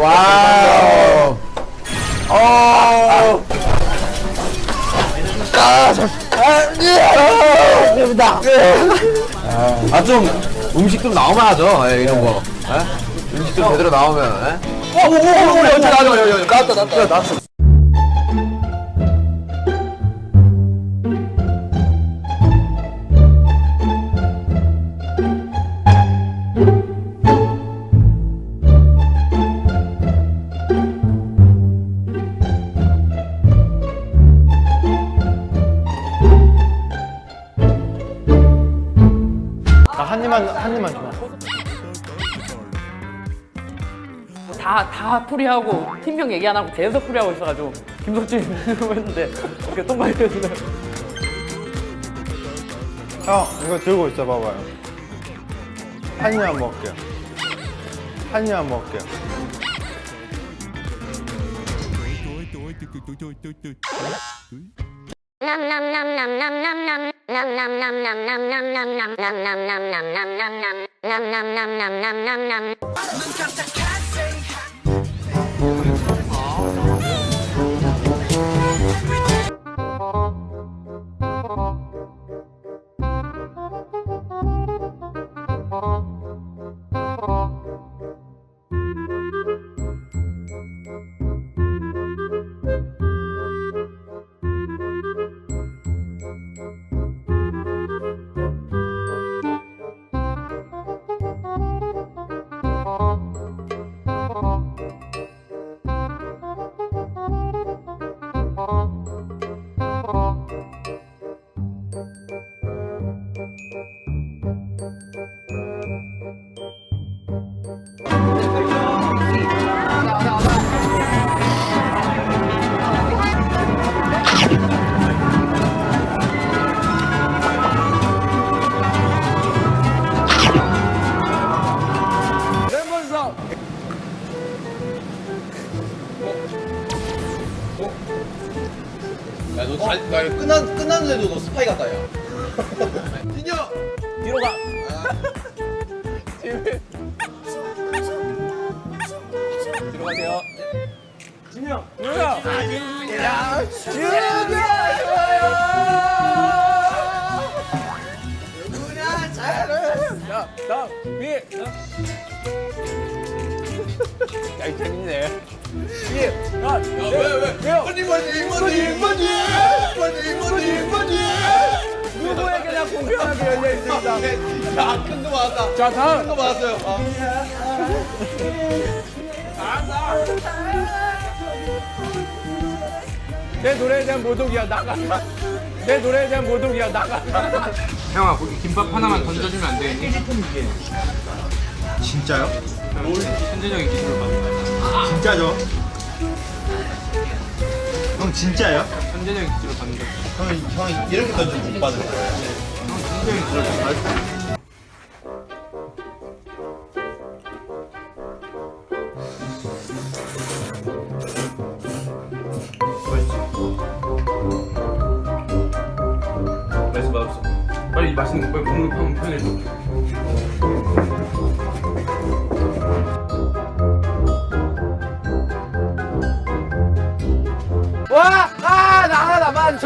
와우. 어. 아, 저, 아, 예. 됩니다. 아, 좀 음식 좀 나오면 하죠. 예, 이런 거. 예? 음식 좀 제대로 나오면. 예? 어, 오, 오, 오, 오. 나왔다, 나왔다. 나왔어. 입만 한 입만 줘. 다, 다 풀이하고 팀명 얘기 안 하고 계속 풀이하고 있어가지고 누르고 했는데 이렇게 되는 형 이거 들고 있어 봐봐요. 한 입만 먹을게요. 한 입만 먹을게요. 야, 너 잘, 야, 이거 끝난, 끝났는데도 너 스파이 같다, 야. 진영! 뒤로 가. 뒤로 가세요. 야, 왜, 왜? 뭐니, 뭐니, 뭐니, 뭐니, 뭐니, 뭐니, 뭐니. 누구에게나 공평하게 열려 있습니다. 자, 큰거 맞았다. 자 다음 큰거 맞았어요. 아. 내 노래에 대한 모독이야 나가. 내 노래에 대한 모독이야 나가. 형아 거기 김밥 하나만 던져주면 안 되겠니? 진짜요? 현진형이 기술을 받는 거야 진짜죠? 형 진짜요? 현진형이 기술을 받는 거야 형이 형이 이렇게 던지면 못 받을 거예요. 기술을 받는 거야 맛있어 맛없어 빨리 맛있는 거 빨리 먹는 거 한번 표현해줘